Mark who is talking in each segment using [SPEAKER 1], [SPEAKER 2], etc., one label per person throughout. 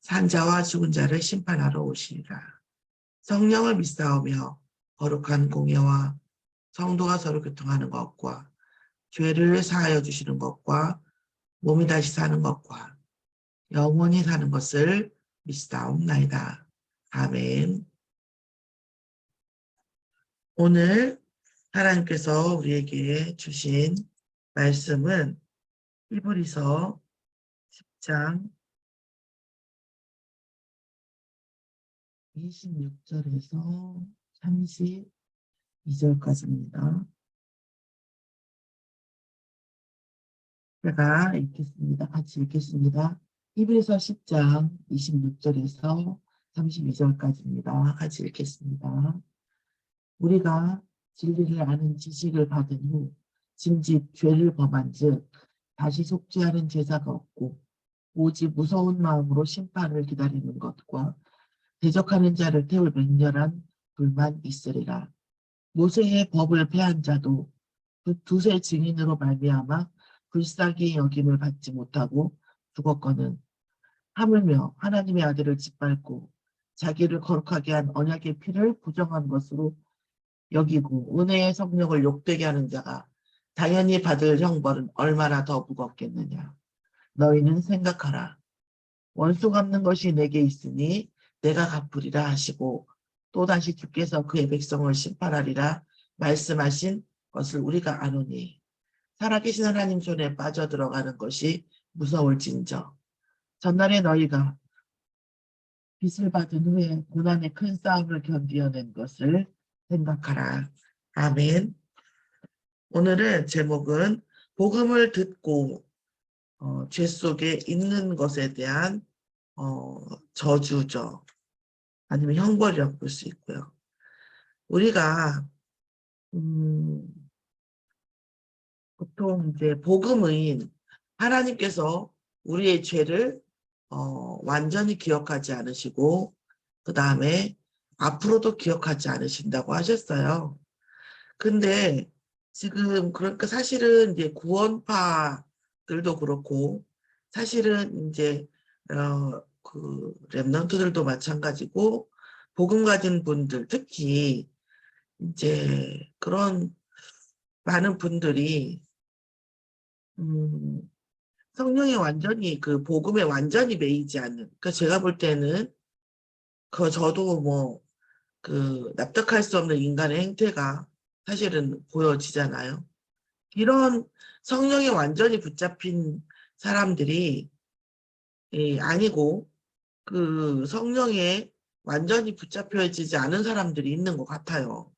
[SPEAKER 1] 산자와 죽은 자를 심판하러 오시리라. 성령을 믿사오며 거룩한 공예와 성도가 서로 교통하는 것과 죄를 사하여 주시는 것과 몸이 다시 사는 것과 영원히 사는 것을 믿사옵나이다. 아멘. 오늘 하나님께서 우리에게 주신 말씀은 히브리서 10장 26절에서 32절까지입니다. 제가 읽겠습니다. 같이 읽겠습니다. 히브리서 10장 26절에서 32절까지입니다. 같이 읽겠습니다. 우리가 진리를 아는 지식을 받은 후 짐짓 죄를 범한 즉 다시 속죄하는 제사가 없고 오직 무서운 마음으로 심판을 기다리는 것과 대적하는 자를 태울 맹렬한 불만 있으리라. 모세의 법을 폐한 자도 그 두세 증인으로 말미암아 불쌍히 여김을 받지 못하고 죽었거늘 하물며 하나님의 아들을 짓밟고 자기를 거룩하게 한 언약의 피를 부정한 것으로 여기고 은혜의 성령을 욕되게 하는 자가 당연히 받을 형벌은 얼마나 더 무겁겠느냐. 너희는 생각하라. 원수 갚는 것이 내게 있으니 내가 갚으리라 하시고 또다시 주께서 그의 백성을 심판하리라 말씀하신 것을 우리가 아노니 살아계신 하나님 손에 빠져들어가는 것이 무서울진저 전날에 너희가 빚을 받은 후에 고난의 큰 싸움을 견디어낸 것을 생각하라. 아멘. 오늘은 제목은 복음을 듣고 어, 죄 속에 있는 것에 대한 어, 저주죠. 아니면 형벌이라고 볼 수 있고요. 우리가 음, 보통 이제 복음은 하나님께서 우리의 죄를 어, 완전히 기억하지 않으시고 그 다음에 앞으로도 기억하지 않으신다고 하셨어요. 근데 지금 그러니까 사실은 이제 구원파들도 그렇고 사실은 이제 어, 그 랩런트들도 마찬가지고 복음 가진 분들 특히 이제 그런 많은 분들이 음, 성령에 완전히 그 복음에 완전히 매이지 않는 그러니까 제가 볼 때는 그 저도 뭐 그 납득할 수 없는 인간의 행태가 사실은 보여지잖아요. 이런 성령에 완전히 붙잡힌 사람들이 예, 아니고 그 성령에 완전히 붙잡혀지지 않은 사람들이 있는 것 같아요.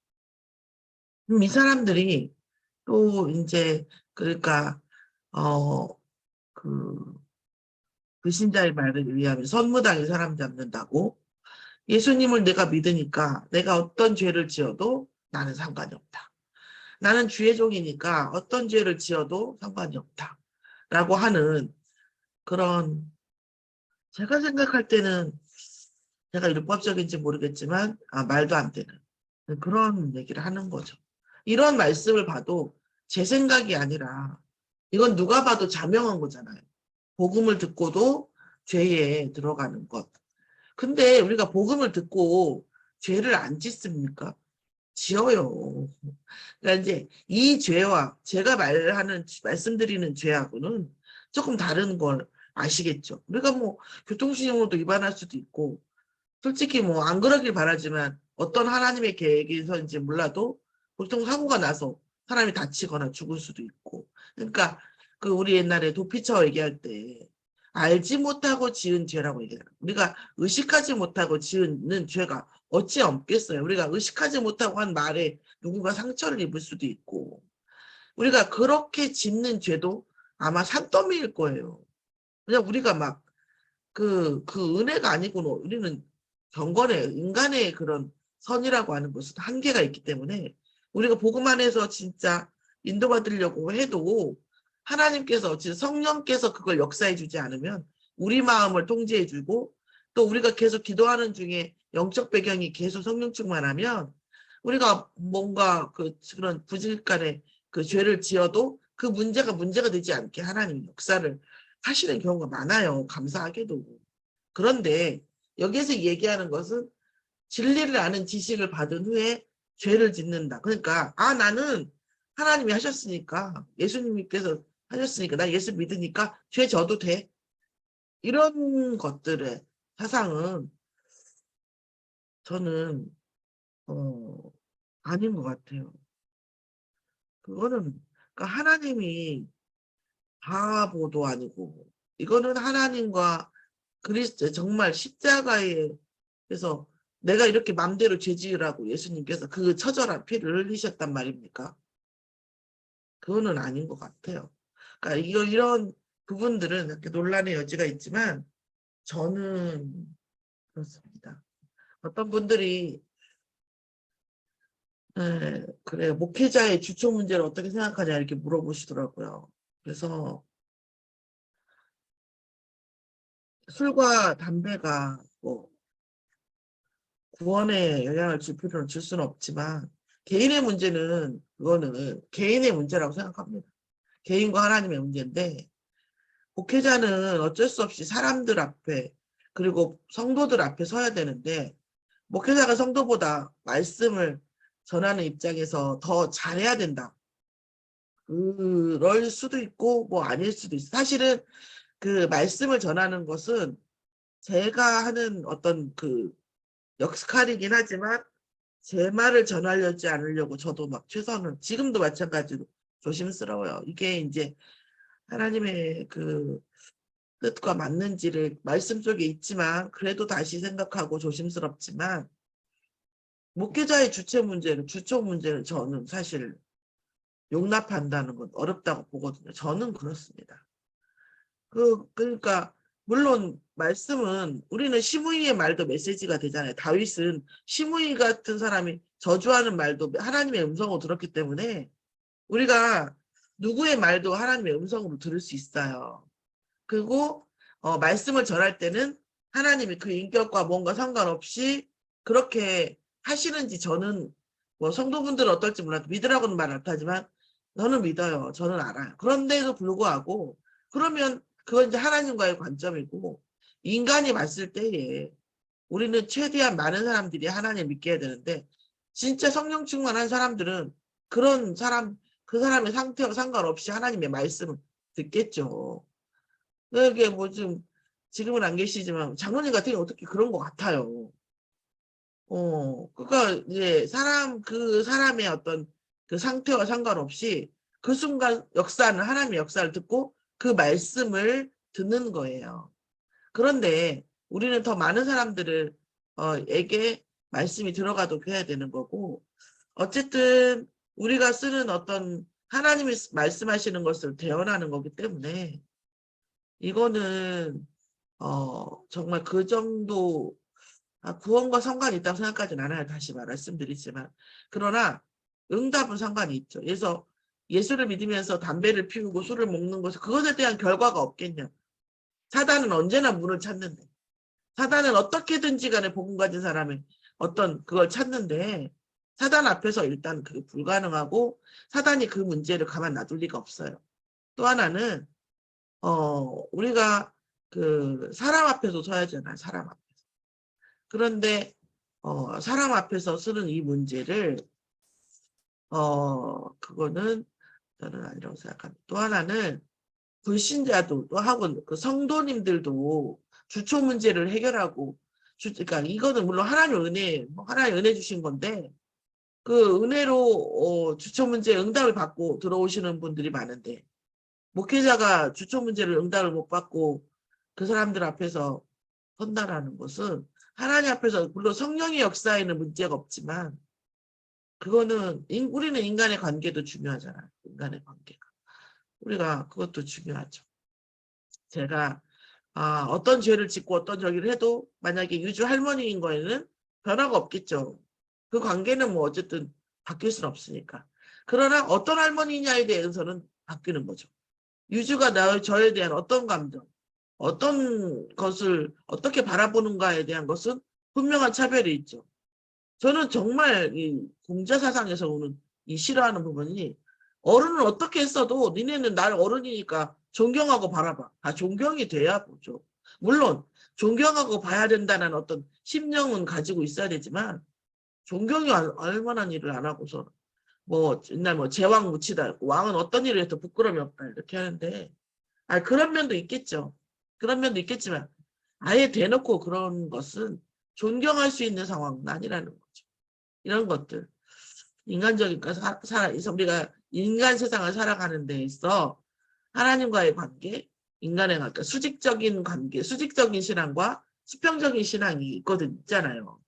[SPEAKER 1] 이 사람들이 또 이제 그러니까 어그 불신자의 말을 의하면 선무당에 사람 잡는다고 예수님을 내가 믿으니까 내가 어떤 죄를 지어도 나는 상관이 없다. 나는 주의 종이니까 어떤 죄를 지어도 상관이 없다. 라고 하는 그런 제가 생각할 때는 제가 율법적인지 모르겠지만 아, 말도 안 되는 그런 얘기를 하는 거죠. 이런 말씀을 봐도 제 생각이 아니라 이건 누가 봐도 자명한 거잖아요. 복음을 듣고도 죄에 들어가는 것. 근데 우리가 복음을 듣고 죄를 안 짓습니까? 지어요. 그러니까 이제 이 죄와 제가 말하는 말씀드리는 죄하고는 조금 다른 걸 아시겠죠. 우리가 뭐 교통신용으로도 위반할 수도 있고 솔직히 뭐 안 그러길 바라지만 어떤 하나님의 계획에서인지 몰라도 보통 사고가 나서 사람이 다치거나 죽을 수도 있고 그러니까 그 우리 옛날에 도피처 얘기할 때 알지 못하고 지은 죄라고 얘기해요. 우리가 의식하지 못하고 지은 죄가 어찌 없겠어요. 우리가 의식하지 못하고 한 말에 누군가 상처를 입을 수도 있고 우리가 그렇게 짓는 죄도 아마 산더미일 거예요. 그냥 우리가 막 그, 그 은혜가 아니고 우리는 경건의 인간의 그런 선이라고 하는 것은 한계가 있기 때문에 우리가 복음 안에서 진짜 인도받으려고 해도 하나님께서 즉 성령께서 그걸 역사해 주지 않으면 우리 마음을 통제해 주고 또 우리가 계속 기도하는 중에 영적 배경이 계속 성령 충만하면 우리가 뭔가 그 그런 부질간에 그 죄를 지어도 그 문제가 문제가 되지 않게 하나님 역사를 하시는 경우가 많아요. 감사하게도. 그런데 여기에서 얘기하는 것은 진리를 아는 지식을 받은 후에 죄를 짓는다. 그러니까 아 나는 하나님이 하셨으니까 예수님께서 하셨으니까 나 예수 믿으니까 죄 져도 돼. 이런 것들의 사상은 저는 어 아닌 것 같아요. 그거는 그러니까 하나님이 바보도 아니고 이거는 하나님과 그리스도 정말 십자가에 그래서 내가 이렇게 맘대로 죄지으라고 예수님께서 그 처절한 피를 흘리셨단 말입니까? 그거는 아닌 것 같아요. 그러니까 이거 이런 부분들은 이렇게 논란의 여지가 있지만 저는 그렇습니다. 어떤 분들이 네, 그래요. 목회자의 주초 문제를 어떻게 생각하냐 이렇게 물어보시더라고요. 그래서 술과 담배가 뭐 구원에 영향을 줄 필요는 줄 수는 없지만 개인의 문제는 그거는 개인의 문제라고 생각합니다. 개인과 하나님의 문제인데 목회자는 어쩔 수 없이 사람들 앞에 그리고 성도들 앞에 서야 되는데 목회자가 성도보다 말씀을 전하는 입장에서 더 잘해야 된다. 그럴 수도 있고 뭐 아닐 수도 있어. 사실은 그 말씀을 전하는 것은 제가 하는 어떤 그 역할이긴 하지만 제 말을 전하려지 않으려고 저도 막 최선을 지금도 마찬가지로 조심스러워요. 이게 이제 하나님의 그 뜻과 맞는지를 말씀 속에 있지만 그래도 다시 생각하고 조심스럽지만 목회자의 주체 문제는 주초 문제는 저는 사실 용납한다는 건 어렵다고 보거든요. 저는 그렇습니다. 그 그러니까 물론 말씀은 우리는 시므이의 말도 메시지가 되잖아요. 다윗은 시므이 같은 사람이 저주하는 말도 하나님의 음성으로 들었기 때문에 우리가 누구의 말도 하나님의 음성으로 들을 수 있어요. 그리고 어, 말씀을 전할 때는 하나님이 그 인격과 뭔가 상관없이 그렇게 하시는지 저는 뭐 성도분들은 어떨지 몰라도 믿으라고는 말 못하지만 저는 믿어요. 저는 알아요. 그런데도 불구하고 그러면 그건 이제 하나님과의 관점이고 인간이 봤을 때에 우리는 최대한 많은 사람들이 하나님 믿게 해야 되는데 진짜 성령 충만한 사람들은 그런 사람 그 사람의 상태와 상관없이 하나님의 말씀을 듣겠죠. 그게 뭐 좀 지금은 안 계시지만 장로님 같은 경우 어떻게 그런 것 같아요. 어, 그러니까 이제 사람 그 사람의 어떤 그 상태와 상관없이 그 순간 역사는 하나님의 역사를 듣고 그 말씀을 듣는 거예요. 그런데 우리는 더 많은 사람들을 어, 에게 말씀이 들어가도록 해야 되는 거고 어쨌든 우리가 쓰는 어떤 하나님이 말씀하시는 것을 대언하는 거기 때문에 이거는 어, 정말 그 정도 아, 구원과 상관이 있다고 생각하진 않아요. 다시 말씀드리지만 그러나 응답은 상관이 있죠. 그래서 예수를 믿으면서 담배를 피우고 술을 먹는 것은 그것에 대한 결과가 없겠냐. 사단은 언제나 문을 찾는데 사단은 어떻게든지 간에 복음 가진 사람의 어떤 그걸 찾는데 사단 앞에서 일단 그게 불가능하고 사단이 그 문제를 가만 놔둘 리가 없어요. 또 하나는 어 우리가 그 사람 앞에서 서야잖아요. 사람 앞에서. 그런데 어 사람 앞에서 쓰는 이 문제를 어 그거는 저는 아니라고 생각합니다. 또 하나는 불신자도 하고 그 성도님들도 주초 문제를 해결하고 주, 그러니까 이거는 물론 하나님 은혜 뭐 하나님 은혜 주신 건데 그 은혜로 어, 주초 문제 응답을 받고 들어오시는 분들이 많은데 목회자가 주초 문제를 응답을 못 받고 그 사람들 앞에서 선다라는 것은 하나님 앞에서 물론 성령의 역사에는 문제가 없지만 그거는 인, 우리는 인간의 관계도 중요하잖아요. 인간의 관계가. 우리가 그것도 중요하죠. 제가 아, 어떤 죄를 짓고 어떤 저기를 해도 만약에 유주 할머니인 거에는 변화가 없겠죠. 그 관계는 뭐 어쨌든 바뀔 수는 없으니까. 그러나 어떤 할머니냐에 대해서는 바뀌는 거죠. 유주가 나 저에 대한 어떤 감정, 어떤 것을 어떻게 바라보는가에 대한 것은 분명한 차별이 있죠. 저는 정말 이 공자 사상에서 오는 이 싫어하는 부분이 어른은 어떻게 했어도 니네는 날 어른이니까 존경하고 바라봐. 다 존경이 돼야 보죠. 물론 존경하고 봐야 된다는 어떤 심령은 가지고 있어야 되지만 존경이 알, 알만한 일을 안 하고서 뭐 옛날 뭐 제왕 묻히다 왕은 어떤 일을 해도 부끄러움이 없다 이렇게 하는데 아 그런 면도 있겠죠. 그런 면도 있겠지만 아예 대놓고 그런 것은 존경할 수 있는 상황은 아니라는 거죠. 이런 것들 인간적인가 사, 사, 우리가 인간 세상을 살아가는 데 있어 하나님과의 관계, 인간의 관계, 수직적인 관계, 수직적인 신앙과 수평적인 신앙이 있거든 있잖아요.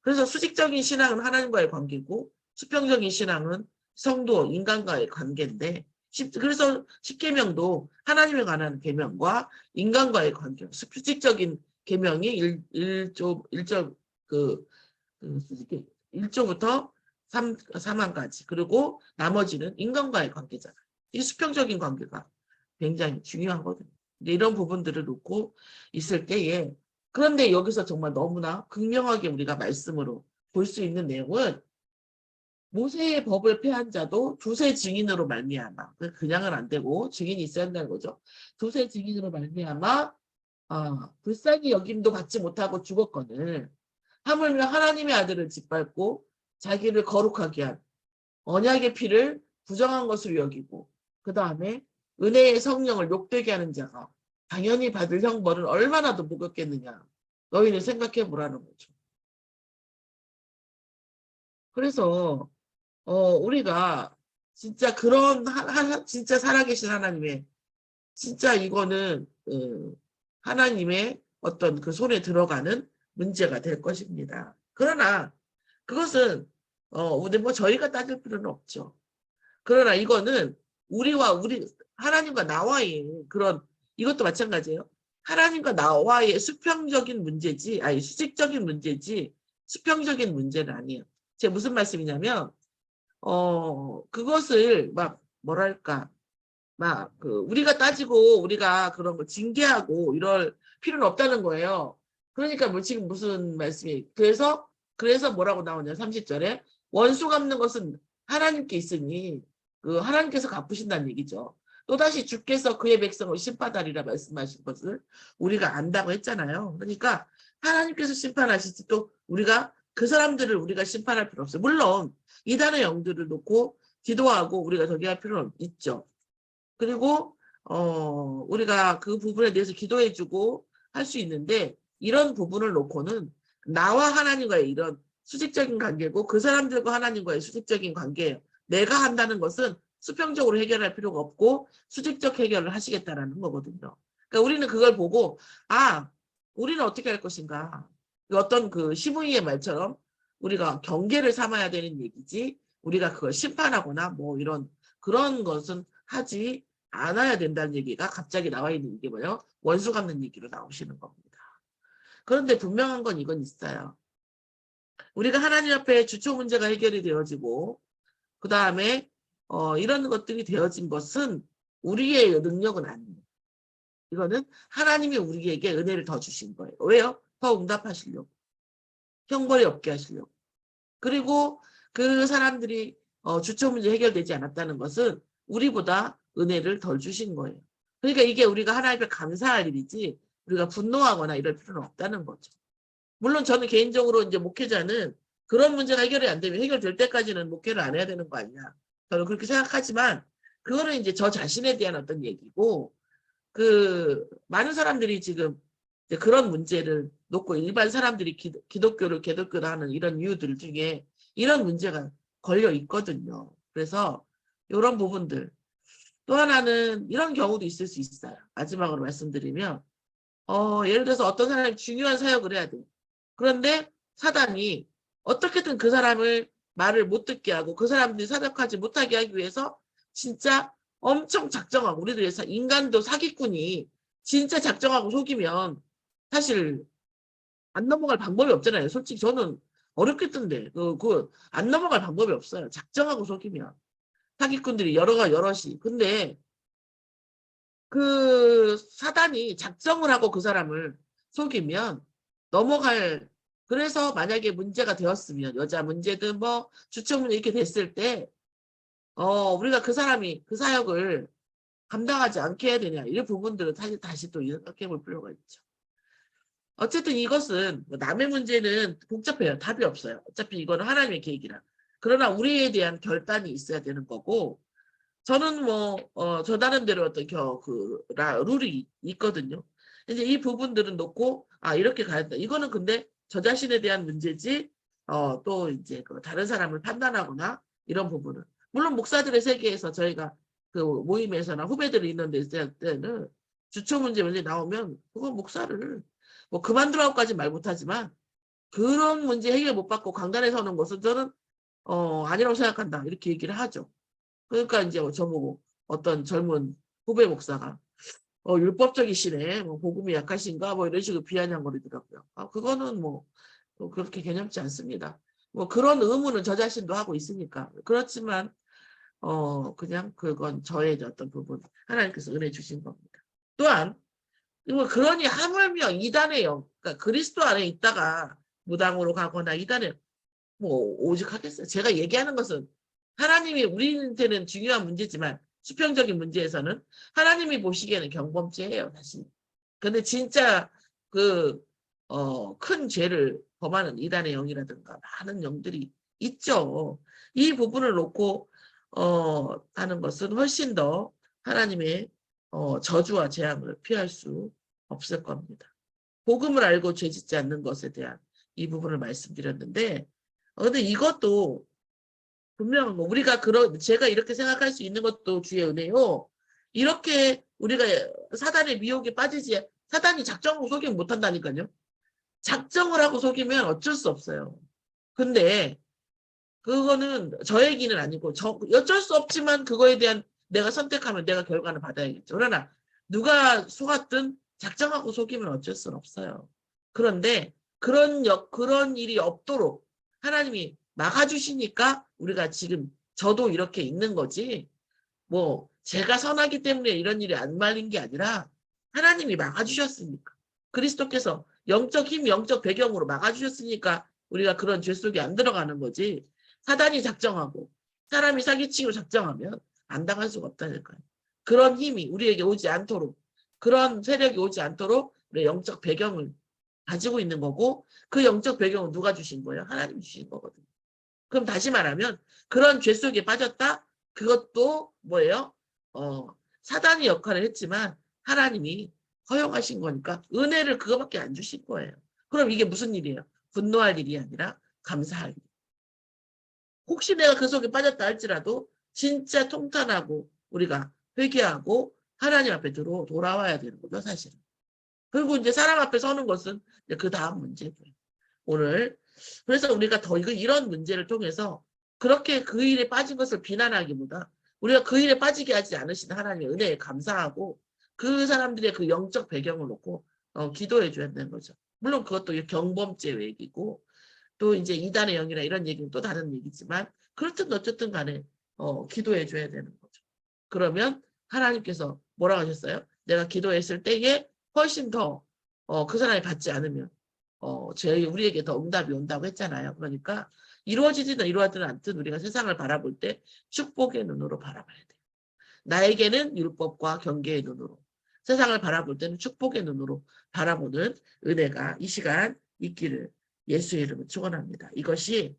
[SPEAKER 1] 그래서 수직적인 신앙은 하나님과의 관계고 수평적인 신앙은 성도, 인간과의 관계인데 십- 그래서 십계명도 하나님에 관한 계명과 인간과의 관계, 수직적인 계명이 일, 일조 일조 그, 그 수직- 일조부터 삼 3항까지 그리고 나머지는 인간과의 관계잖아요. 이 수평적인 관계가 굉장히 중요하거든요. 근데 이런 부분들을 놓고 있을 때에 그런데 여기서 정말 너무나 극명하게 우리가 말씀으로 볼 수 있는 내용은 모세의 법을 폐한 자도 두세 증인으로 말미암아 그 그냥은 안 되고 증인이 있어야 한다는 거죠. 두세 증인으로 말미암아 아, 불쌍히 여김도 받지 못하고 죽었거늘 하물며 하나님의 아들을 짓밟고 자기를 거룩하게 한 언약의 피를 부정한 것으로 여기고 그 다음에 은혜의 성령을 욕되게 하는 자가 당연히 받을 형벌은 얼마나 더 무겁겠느냐 너희는 생각해 보라는 거죠. 그래서 어, 우리가 진짜 그런 하, 하- 진짜 살아계신 하나님의 진짜 이거는 어, 하나님의 어떤 그 손에 들어가는 문제가 될 것입니다. 그러나 그것은 어, 근데 뭐 저희가 따질 필요는 없죠. 그러나 이거는 우리와 우리 하나님과 나와의 그런 이것도 마찬가지예요. 하나님과 나와의 수평적인 문제지, 아니 수직적인 문제지 수평적인 문제는 아니에요. 제 무슨 말씀이냐면 어 그것을 막 뭐랄까 막 그 우리가 따지고 우리가 그런 거 징계하고 이럴 필요는 없다는 거예요. 그러니까 뭐 지금 무슨 말씀이 그래서 그래서 뭐라고 나오냐 30절에 원수 갚는 것은 하나님께 있으니 그 하나님께서 갚으신다는 얘기죠. 또다시 주께서 그의 백성을 심판하리라 말씀하신 것을 우리가 안다고 했잖아요. 그러니까 하나님께서 심판하시지 또 우리가 그 사람들을 우리가 심판할 필요 없어요. 물론 이단의 영들을 놓고 기도하고 우리가 저기 할 필요는 있죠. 그리고 어 우리가 그 부분에 대해서 기도해주고 할 수 있는데 이런 부분을 놓고는 나와 하나님과의 이런 수직적인 관계고 그 사람들과 하나님과의 수직적인 관계예요. 내가 한다는 것은 수평적으로 해결할 필요가 없고 수직적 해결을 하시겠다라는 거거든요. 그러니까 우리는 그걸 보고 아 우리는 어떻게 할 것인가 어떤 그 시므이의 말처럼 우리가 경계를 삼아야 되는 얘기지 우리가 그걸 심판하거나 뭐 이런 그런 것은 하지 않아야 된다는 얘기가 갑자기 나와 있는 게 뭐예요? 원수 갚는 얘기로 나오시는 겁니다. 그런데 분명한 건 이건 있어요. 우리가 하나님 앞에 주초 문제가 해결이 되어지고 그 다음에 어, 이런 것들이 되어진 것은 우리의 능력은 아니에요. 이거는 하나님이 우리에게 은혜를 더 주신 거예요. 왜요? 더 응답하시려고. 형벌이 없게 하시려고. 그리고 그 사람들이 어, 주초 문제 해결되지 않았다는 것은 우리보다 은혜를 덜 주신 거예요. 그러니까 이게 우리가 하나님께 감사할 일이지 우리가 분노하거나 이럴 필요는 없다는 거죠. 물론 저는 개인적으로 이제 목회자는 그런 문제가 해결이 안 되면 해결될 때까지는 목회를 안 해야 되는 거 아니냐. 저는 그렇게 생각하지만 그거는 이제 저 자신에 대한 어떤 얘기고 그 많은 사람들이 지금 이제 그런 문제를 놓고 일반 사람들이 기, 기독교를 개독교를 하는 이런 이유들 중에 이런 문제가 걸려 있거든요. 그래서 이런 부분들 또 하나는 이런 경우도 있을 수 있어요. 마지막으로 말씀드리면 어, 예를 들어서 어떤 사람이 중요한 사역을 해야 돼요. 그런데 사단이 어떻게든 그 사람을 말을 못 듣게 하고 그 사람들이 사역하지 못하게 하기 위해서 진짜 엄청 작정하고 우리들 인간도 사기꾼이 진짜 작정하고 속이면 사실 안 넘어갈 방법이 없잖아요. 솔직히 저는 어렵겠던데 그 그 안 넘어갈 방법이 없어요. 작정하고 속이면 사기꾼들이 여러가 여럿이 근데 그 사단이 작정을 하고 그 사람을 속이면 넘어갈 그래서 만약에 문제가 되었으면 여자 문제든 뭐 주청 문제 이렇게 됐을 때 어, 우리가 그 사람이 그 사역을 감당하지 않게 해야 되냐 이런 부분들은 다시 다시 또 생각해 볼 필요가 있죠. 어쨌든 이것은 뭐 남의 문제는 복잡해요. 답이 없어요. 어차피 이거는 하나님의 계획이라. 그러나 우리에 대한 결단이 있어야 되는 거고 저는 뭐, 어, 저 나름대로 어떤 겨, 그, 라, 룰이 있거든요. 이제 이 부분들은 놓고, 아, 이렇게 가야 된다. 이거는 근데 저 자신에 대한 문제지, 어, 또 이제 그 다른 사람을 판단하거나 이런 부분은. 물론 목사들의 세계에서 저희가 그 모임에서나 후배들이 있는 데 때는 주초 문제 문제 나오면 그건 목사를 뭐 그만두라고까지 말 못하지만 그런 문제 해결 못 받고 강단에 서는 것은 저는 어 아니라고 생각한다 이렇게 얘기를 하죠. 그러니까 이제 저보고 어떤 젊은 후배 목사가 어 율법적이시네, 뭐 복음이 약하신가, 뭐 이런 식으로 비아냥거리더라고요. 아 그거는 뭐또 그렇게 개념지 않습니다. 뭐 그런 의무는 저 자신도 하고 있으니까 그렇지만 어 그냥 그건 저의 어떤 부분 하나님께서 은혜 주신 겁니다. 또한 뭐 그러니 하물며 이단의 영, 그러니까 그리스도 안에 있다가 무당으로 가거나 이단에 뭐 오직 하겠어요. 제가 얘기하는 것은 하나님이 우리한테는 중요한 문제지만 수평적인 문제에서는 하나님이 보시기에는 경범죄예요, 사실. 근데 진짜 그, 어, 큰 죄를 범하는 이단의 영이라든가 많은 영들이 있죠. 이 부분을 놓고, 어, 하는 것은 훨씬 더 하나님의 어, 저주와 재앙을 피할 수 없을 겁니다. 복음을 알고 죄 짓지 않는 것에 대한 이 부분을 말씀드렸는데, 어, 근데 이것도 분명 뭐 우리가 그런 제가 이렇게 생각할 수 있는 것도 주의 은혜요. 이렇게 우리가 사단의 미혹에 빠지지 사단이 작정하고 속이면 못한다니까요. 작정을 하고 속이면 어쩔 수 없어요. 근데 그거는 저 얘기는 아니고 저 어쩔 수 없지만 그거에 대한 내가 선택하면 내가 결과는 받아야겠죠. 그러나 누가 속았든 작정하고 속이면 어쩔 수는 없어요. 그런데 그런 역 그런 일이 없도록 하나님이 막아주시니까 우리가 지금 저도 이렇게 있는 거지 뭐 제가 선하기 때문에 이런 일이 안 말린 게 아니라 하나님이 막아주셨으니까 그리스도께서 영적 힘, 영적 배경으로 막아주셨으니까 우리가 그런 죄 속에 안 들어가는 거지 사단이 작정하고 사람이 사기치고 작정하면 안 당할 수가 없다니까요. 그런 힘이 우리에게 오지 않도록 그런 세력이 오지 않도록 우리 영적 배경을 가지고 있는 거고 그 영적 배경은 누가 주신 거예요? 하나님이 주신 거거든요. 그럼 다시 말하면 그런 죄 속에 빠졌다? 그것도 뭐예요? 어, 사단이 역할을 했지만 하나님이 허용하신 거니까 은혜를 그거밖에 안 주신 거예요. 그럼 이게 무슨 일이에요? 분노할 일이 아니라 감사할 일. 혹시 내가 그 속에 빠졌다 할지라도 진짜 통탄하고 우리가 회개하고 하나님 앞에 들어 돌아와야 되는 거죠, 사실은. 그리고 이제 사람 앞에 서는 것은 그 다음 문제고요. 오늘 그래서 우리가 더 이런 문제를 통해서 그렇게 그 일에 빠진 것을 비난하기보다 우리가 그 일에 빠지게 하지 않으신 하나님의 은혜에 감사하고 그 사람들의 그 영적 배경을 놓고 어, 기도해 줘야 되는 거죠. 물론 그것도 경범죄 얘기고 또 이제 이단의 영이나 이런 얘기는 또 다른 얘기지만 그렇든 어쨌든 간에 어, 기도해 줘야 되는 거죠. 그러면 하나님께서 뭐라고 하셨어요? 내가 기도했을 때에 훨씬 더 어, 그 사람이 받지 않으면 어, 저희 우리에게 더 응답이 온다고 했잖아요. 그러니까 이루어지든 이루어지든 않든 우리가 세상을 바라볼 때 축복의 눈으로 바라봐야 돼요. 나에게는 율법과 경계의 눈으로 세상을 바라볼 때는 축복의 눈으로 바라보는 은혜가 이 시간 있기를 예수의 이름으로 축원합니다. 이것이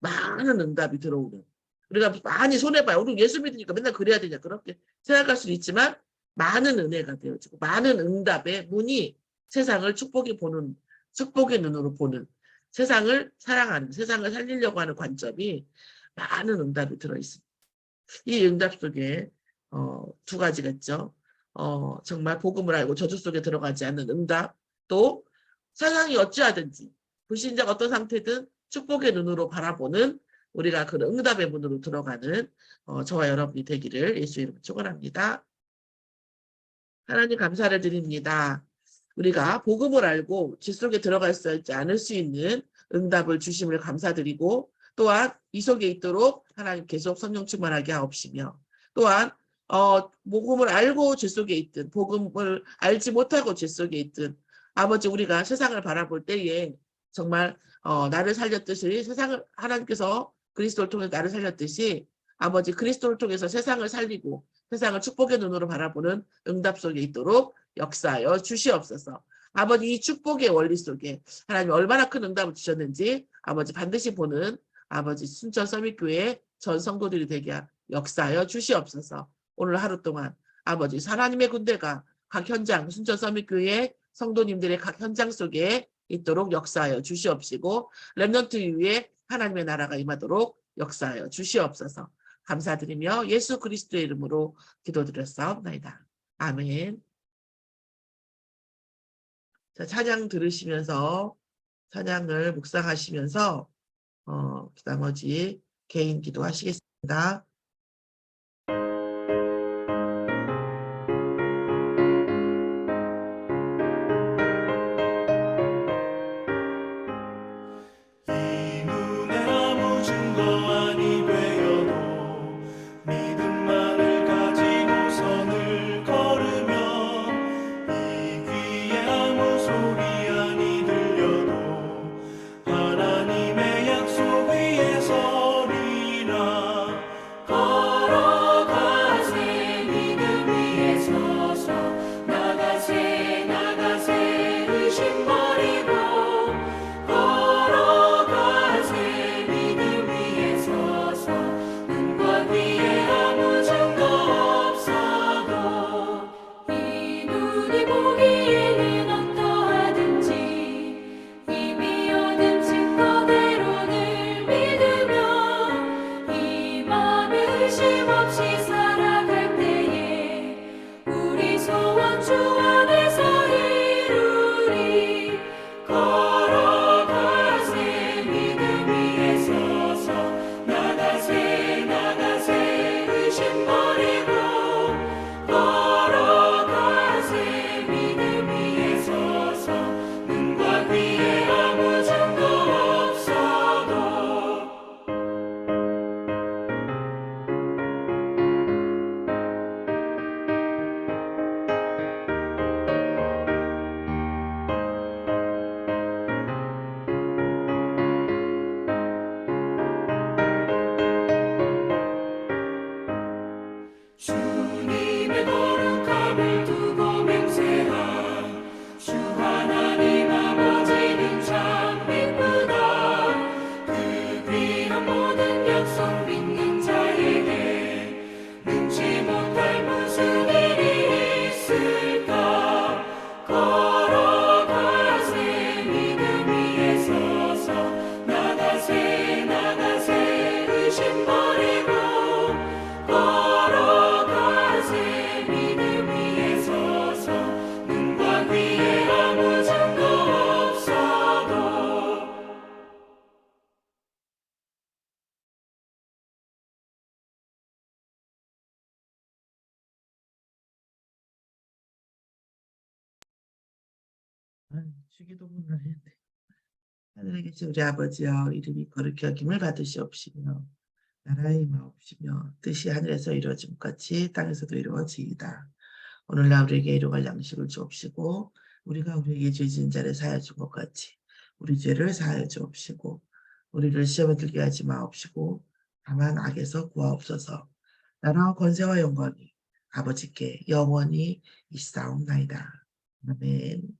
[SPEAKER 1] 많은 응답이 들어오는 우리가 많이 손해봐요. 우리 예수 믿으니까 맨날 그래야 되냐 그렇게 생각할 수도 있지만 많은 은혜가 되어지고 많은 응답의 문이 세상을 축복이 보는 축복의 눈으로 보는 세상을 사랑하는 세상을 살리려고 하는 관점이 많은 응답이 들어있습니다. 이 응답 속에 어, 두 가지가 있죠. 어, 정말 복음을 알고 저주 속에 들어가지 않는 응답 또 세상이 어찌하든지 불신자가 어떤 상태든 축복의 눈으로 바라보는 우리가 그 응답의 문으로 들어가는 어, 저와 여러분이 되기를 예수 이름으로 축원합니다.
[SPEAKER 2] 하나님 감사를 드립니다. 우리가 복음을 알고 질 속에 들어갈 수 있지 않을 수 있는 응답을 주심을 감사드리고 또한 이 속에 있도록 하나님 계속 성령 충만하게 하옵시며 또한 어, 복음을 알고 질 속에 있든 복음을 알지 못하고 질 속에 있든 아버지 우리가 세상을 바라볼 때에 정말 어, 나를 살렸듯이 세상을 하나님께서 그리스도를 통해서 나를 살렸듯이 아버지 그리스도를 통해서 세상을 살리고 세상을 축복의 눈으로 바라보는 응답 속에 있도록 역사하여 주시옵소서. 아버지 이 축복의 원리 속에 하나님 얼마나 큰 응답을 주셨는지 아버지 반드시 보는 아버지 순천 서밋교회 전 성도들이 되게 역사하여 주시옵소서. 오늘 하루 동안 아버지 하나님의 군대가 각 현장 순천 서밋교회 성도님들의 각 현장 속에 있도록 역사하여 주시옵시고 렘넌트 위에 하나님의 나라가 임하도록 역사하여 주시옵소서. 감사드리며 예수 그리스도의 이름으로 기도드렸사옵나이다. 아멘. 자, 찬양 들으시면서 찬양을 묵상하시면서 어, 나머지 개인 기도하시겠습니다. 주기도문을 했네. 하늘에 계신 우리 아버지여 이름이 거룩히 여김을 받으시옵시며 나라의 임하옵시며 뜻이 하늘에서 이루어짐 같이 땅에서도 이루어지이다. 오늘날 우리에게 일용할 양식을 주옵시고 우리가 우리에게 죄 지은 자를 사하여 준것 같이 우리 죄를 사하여 주옵시고 우리를 시험에 들게 하지 마옵시고 다만 악에서 구하옵소서 나라와 권세와 영광이 아버지께 영원히 있사옵나이다. 아멘